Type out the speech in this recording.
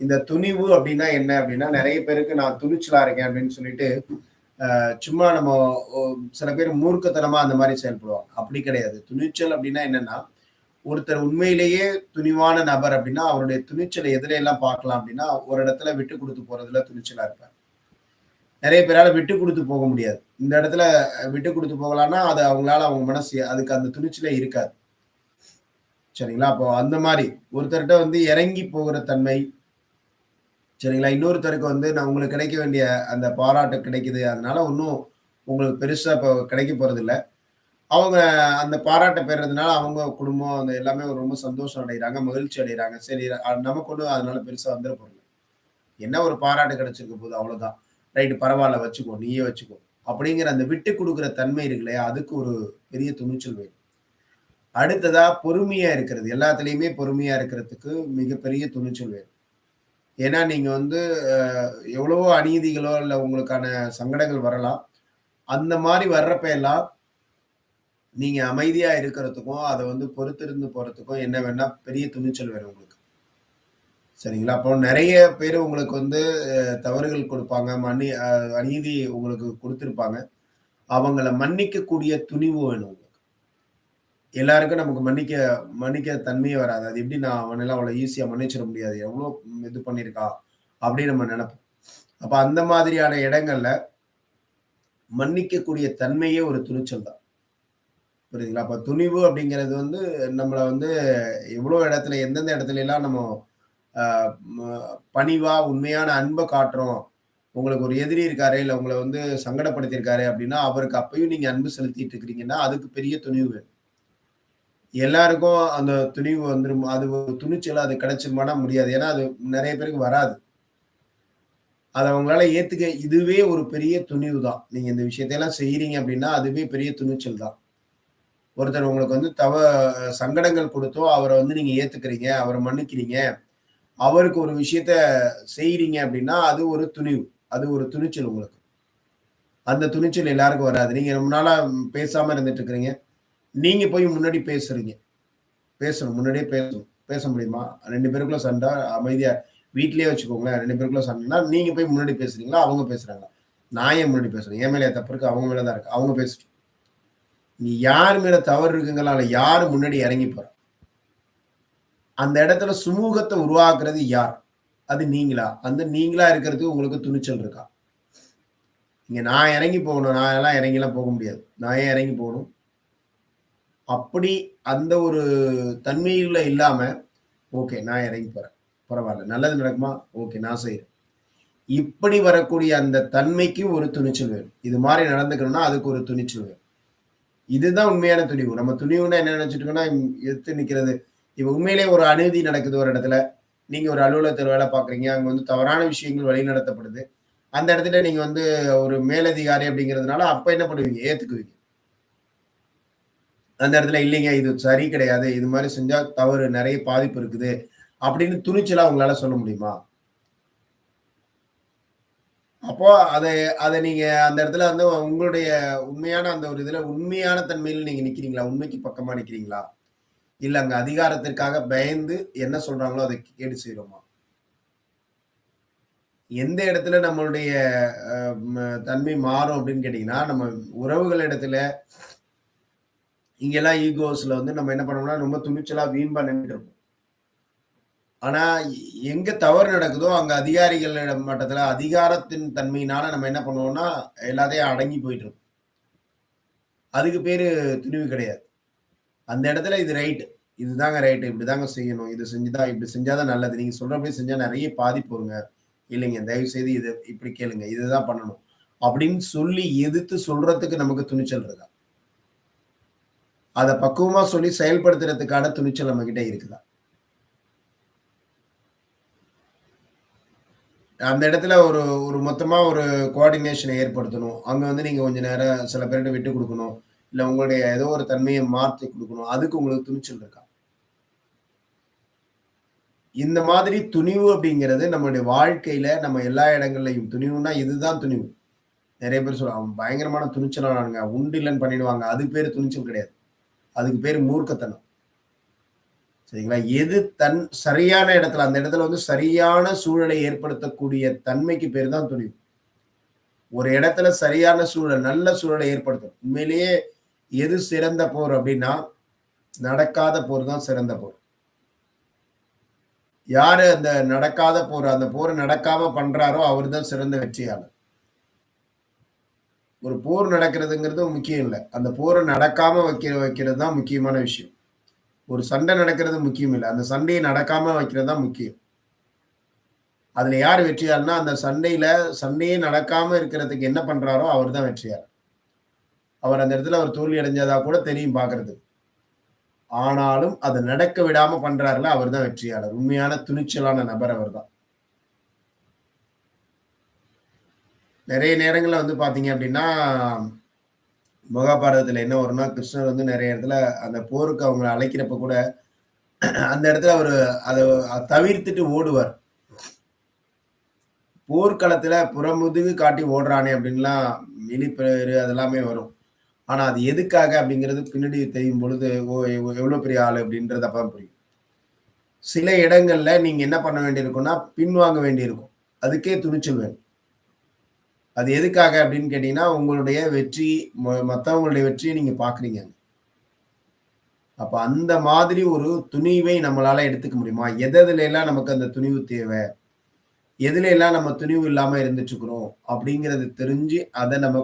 இந்த துணிவு அப்படின்னா என்ன அப்படின்னா நிறைய பேருக்கு நான் துணிச்சலா இருக்கேன் அப்படின்னு சொல்லிட்டு சும்மா நம்ம சில பேர் மூர்க்கத்தனமா அந்த மாதிரி செயல்படுவாங்க. அப்படி கிடையாது. துணிச்சல் அப்படின்னா என்னன்னா ஒருத்தர் உண்மையிலேயே துணிவான நபர் அப்படின்னா அவருடைய துணிச்சலை எதிர எல்லாம் பார்க்கலாம் அப்படின்னா ஒரு இடத்துல விட்டு கொடுத்து போறதுல துணிச்சலா இருப்பார். நிறைய பேரால விட்டு கொடுத்து போக முடியாது. இந்த இடத்துல விட்டு கொடுத்து போகலாம்னா அது அவங்களால அவங்க மனசு அதுக்கு அந்த துணிச்சலே இருக்காது. சரிங்களா? அப்போ அந்த மாதிரி ஒருத்தர்கிட்ட வந்து இறங்கி போகிற தன்மை சரிங்களா? இன்னொருத்தருக்கு வந்து நான் உங்களுக்கு கிடைக்க வேண்டிய அந்த பாராட்டு கிடைக்குது. அதனால ஒன்றும் உங்களுக்கு பெருசாக இப்போ கிடைக்க போகிறதில்ல அவங்க அந்த பாராட்டை பெறதுனால அவங்க குடும்பம் அந்த எல்லாமே ரொம்ப சந்தோஷம் அடைகிறாங்க மகிழ்ச்சி அடைகிறாங்க. சரி நமக்கு ஒன்றும் அதனால பெருசாக வந்துட போறது என்ன ஒரு பாராட்டு கிடைச்சிருக்க போது அவ்வளோதான் ரைட்டு பரவாயில்ல வச்சுக்கோ நீயே வச்சுக்கோ. அப்படிங்கிற அந்த விட்டு கொடுக்குற தன்மை இருக்கு இல்லையா அதுக்கு ஒரு பெரிய துணிச்சல் வேணும். அடுத்ததா பொறுமையா இருக்கிறது. எல்லாத்துலேயுமே பொறுமையா இருக்கிறதுக்கு மிகப்பெரிய துணிச்சல் வேணும். ஏன்னா நீங்க வந்து எவ்வளவோ அநீதிகளோ இல்லை உங்களுக்கான சங்கடங்கள் வரலாம். அந்த மாதிரி வர்றப்ப எல்லாம் நீங்க அமைதியா இருக்கிறதுக்கும் அதை வந்து பொறுத்திருந்து போறதுக்கும் என்ன வேணா பெரிய துணிச்சல் வேணும் உங்களுக்கு. சரிங்களா? அப்போ நிறைய பேர் உங்களுக்கு வந்து தவறுகள் கொடுப்பாங்க. மன்னி அநீதி உங்களுக்கு கொடுத்துருப்பாங்க. அவங்கள மன்னிக்கக்கூடிய துணிவு வேணும் எல்லாருக்கும் நமக்கு மன்னிக்க மன்னிக்க தன்மையே வராது. அது எப்படி நான் அவனெல்லாம் அவ்வளோ ஈஸியாக மன்னிச்சிட முடியாது? எவ்வளோ இது பண்ணியிருக்கா? அப்படின்னு நம்ம நினைப்போம். அப்போ அந்த மாதிரியான இடங்கள்ல மன்னிக்கக்கூடிய தன்மையே ஒரு துணிச்சல் தான். புரியுதுங்களா? அப்போ துணிவு அப்படிங்கிறது வந்து நம்மளை வந்து எவ்வளோ இடத்துல எந்தெந்த இடத்துல எல்லாம் நம்ம பணிவா உண்மையான அன்பை காட்டுறோம். உங்களுக்கு ஒரு எதிரி இருக்காரு இல்லை உங்களை வந்து சங்கடப்படுத்தியிருக்காரு அப்படின்னா அவருக்கு அப்பயும் நீங்க அன்பு செலுத்திட்டு இருக்கிறீங்கன்னா அதுக்கு பெரிய துணிவு வேணும். எல்லாருக்கும் அந்த துணிவு வந்துடும் அது துணிச்சல் அது கிடைச்சிருமானா முடியாது. ஏன்னா அது நிறைய பேருக்கு வராது. அதை அவங்களால ஏத்துக்க இதுவே ஒரு பெரிய துணிவு தான் நீங்க இந்த விஷயத்தையெல்லாம் செய்யறீங்க அப்படின்னா அதுவே பெரிய துணிச்சல் தான் ஒருத்தர் உங்களுக்கு வந்து தவ சங்கடங்கள் கொடுத்தோ அவரை வந்து நீங்க ஏத்துக்கிறீங்க அவரை மன்னிக்கிறீங்க அவருக்கு ஒரு விஷயத்த செய்யறீங்க அப்படின்னா அது ஒரு துணிவு. அது ஒரு துணிச்சல் உங்களுக்கு. அந்த துணிச்சல் எல்லாருக்கும் வராது. நீங்க ரொம்ப நாளா பேசாம இருந்துட்டு இருக்கிறீங்க. நீங்க போய் முன்னாடி பேசுறீங்க. பேசணும். முன்னாடியே பேசணும். பேச முடியுமா? ரெண்டு பேருக்குள்ள சண்டை அமைதியா வீட்லயே வச்சுக்கோங்களேன். ரெண்டு பேருக்குள்ள சண்டைனா நீங்க போய் முன்னாடி பேசுறீங்களா? அவங்க பேசுறாங்க நான் ஏன் முன்னாடி பேசுறேன்? என் மேலே தப்பு இருக்கு அவங்க மேலதான் இருக்கு. அவங்க பேசிட்டு நீ யார் மேல தவறு இருக்குங்களா யார் முன்னாடி இறங்கி போற? அந்த இடத்துல சுமூகத்தை உருவாக்குறது யார்? அது நீங்களா? அந்த நீங்களா இருக்கிறதுக்கு உங்களுக்கு துணிச்சல் இருக்கா? இங்க நான் இறங்கி போகணும். நான் எல்லாம் இறங்கிலாம் போக முடியாது. நான் ஏன் இறங்கி போகணும்? அப்படி அந்த ஒரு தன்மையில இல்லாம ஓகே நான் இறங்கி போறேன். பரவாயில்ல நல்லது நடக்குமா? ஓகே நான் செய்யறேன் இப்படி வரக்கூடிய அந்த தன்மைக்கு ஒரு துணிச்சல் வேணும். இது மாதிரி நடந்துக்கணும்னா அதுக்கு ஒரு துணிச்சல் வேணும். இதுதான் உண்மையான துணிவு. நம்ம துணிவுன்னா என்ன நினைச்சிட்டோம்னா எடுத்து நிற்கிறது இப்ப உண்மையிலே ஒரு அநீதி நடக்குது ஒரு இடத்துல. நீங்க ஒரு அலுவலகத்தில் வேலை பாக்குறீங்க அங்க வந்து தவறான விஷயங்கள் வழி நடத்தப்படுது அந்த இடத்துல நீங்க வந்து ஒரு மேலதிகாரி அப்படிங்கிறதுனால அப்ப என்ன பண்ணுவீங்க? ஏத்துக்குவீங்க. அந்த இடத்துல இல்லைங்க இது சரி கிடையாது. இது மாதிரி செஞ்சா தவறு நிறைய பாதிப்பு இருக்குது. அப்படின்னு துணிச்சலா உங்களால சொல்ல முடியுமா? அப்போ அதை அதை நீங்க அந்த இடத்துல வந்து உங்களுடைய உண்மையான அந்த ஒரு இதுல உண்மையான தன்மையில் நீங்க நிக்கிறீங்களா? உண்மைக்கு பக்கமா நிக்கிறீங்களா? இல்ல அங்க அதிகாரத்திற்காக பயந்து என்ன சொல்றாங்களோ அதை கேட்டு செய்யறோமா எந்த இடத்துல நம்மளுடைய தன்மை மாறும் அப்படின்னு கேட்டீங்கன்னா நம்ம உறவுகள் இடத்துல இங்கெல்லாம் ஈகோஸ்ல வந்து நம்ம என்ன பண்ணோம்னா ரொம்ப துணிச்சலா வீண் பண்ணிட்டு இருப்போம். ஆனா எங்க தவறு நடக்குதோ அங்க அதிகாரிகள் மட்டத்துல அதிகாரத்தின் தன்மையினால நம்ம என்ன பண்ணுவோம்னா எல்லாத்தையும் அடங்கி போயிட்டு இருக்கோம் அதுக்கு பேரு துணிவு கிடையாது. அந்த இடத்துல இது ரைட்டு இதுதாங்க ரைட்டு இப்படிதாங்க செய்யணும். இது செஞ்சுதான் இப்படி செஞ்சாதான் நல்லது. நீங்க சொல்றபடி செஞ்சா நிறைய பாதிப்பு வருங்க. இல்லைங்க தயவு செய்து இது இப்படி கேளுங்க. இதுதான் பண்ணணும். அப்படின்னு சொல்லி எதிர்த்து சொல்றதுக்கு நமக்கு துணிச்சல் இருக்கா? அதை பக்குவமா சொல்லி செயல்படுத்துறதுக்கான துணிச்சல் நம்ம கிட்ட இருக்குதா? அந்த இடத்துல ஒரு ஒரு மொத்தமா ஒரு கோஆர்டினேஷனை ஏற்படுத்தணும். அங்க வந்து நீங்க கொஞ்ச நேரம் சில பேர்கிட்ட விட்டு கொடுக்கணும். இல்ல உங்களுடைய ஏதோ ஒரு தன்மையை மாற்றி கொடுக்கணும். அதுக்கு உங்களுக்கு துணிச்சல் இருக்கா? இந்த மாதிரி துணிவு அப்படிங்கிறது நம்மளுடைய வாழ்க்கையில நம்ம எல்லா இடங்கள்லையும் துணிவுனா இதுதான் துணிவு. நிறைய பேர் சொல்லுவாங்க பயங்கரமான துணிச்சலானானுங்க உண்டு இல்லைன்னு பண்ணிடுவாங்க. அது பேர் துணிச்சல் கிடையாது. அதுக்கு பேர் மூர்க்கத்தனம் சரிங்களா? எது தன் சரியான இடத்துல அந்த இடத்துல வந்து சரியான சூழலை ஏற்படுத்தக்கூடிய தன்மைக்கு பேர் தான் துணிவு. ஒரு இடத்துல சரியான சூழல், நல்ல சூழலை ஏற்படுத்தும். உண்மையிலேயே எது சிறந்த போர் அப்படின்னா நடக்காத போர் தான் சிறந்த போர். யாரு அந்த நடக்காத போர், அந்த போர் நடக்காம பண்றாரோ, அவர் தான் சிறந்த வெற்றியாளர். ஒரு போர் நடக்கிறதுங்கிறது முக்கியம் இல்லை அந்த போரை நடக்காம வைக்க வைக்கிறது தான் முக்கியமான விஷயம். ஒரு சண்டை நடக்கிறது முக்கியம் இல்லை அந்த சண்டையை நடக்காம வைக்கிறது தான் முக்கியம். அதுல யார் வெற்றியார்னா அந்த சண்டையில சண்டையே நடக்காம இருக்கிறதுக்கு என்ன பண்றாரோ, அவர் தான் வெற்றியார் அவர் அந்த இடத்துல அவர் தோல்வி அடைஞ்சதா கூட தெரியும் பார்க்கறது ஆனாலும் அதை நடக்க விடாம பண்றார்ல, அவர் தான் வெற்றியாளர். உண்மையான துணிச்சலான நபர் அவர் தான். நிறைய நேரங்களில் வந்து பார்த்தீங்க அப்படின்னா மகாபாரதத்தில் என்ன வரும்னா, கிருஷ்ணர் வந்து நிறைய இடத்துல அந்த போருக்கு அவங்கள அழைக்கிறப்ப கூட, அந்த இடத்துல அவர் அதை தவிர்த்துட்டு ஓடுவார். போர்க்களத்துல புறமுதுகு காட்டி ஓடுறானே அப்படின்லாம் இழிபேரு அதெல்லாமே வரும். ஆனா அது எதுக்காக அப்படிங்கிறது பின்னாடி தெரியும் பொழுது, ஓ எவ்வளோ பெரிய ஆள் அப்படின்றத அப்பதான் புரியும். சில இடங்கள்ல நீங்க என்ன பண்ண வேண்டியிருக்கும்னா, பின்வாங்க வேண்டியிருக்கும். அதுக்கே துணிச்சல் வேணும். அது எதுக்காக அப்படின்னு கேட்டீங்கன்னா, உங்களுடைய வெற்றி ம வெற்றியை நீங்க பார்க்குறீங்க. அப்ப அந்த மாதிரி ஒரு துணிவை நம்மளால எடுத்துக்க முடியுமா? எது எல்லாம் நமக்கு அந்த துணிவு தேவை எதுல எல்லாம் நம்ம துணிவு இல்லாம இருந்துட்டுருக்கிறோம்? அப்படிங்கறது தெரிஞ்சு அதை நம்ம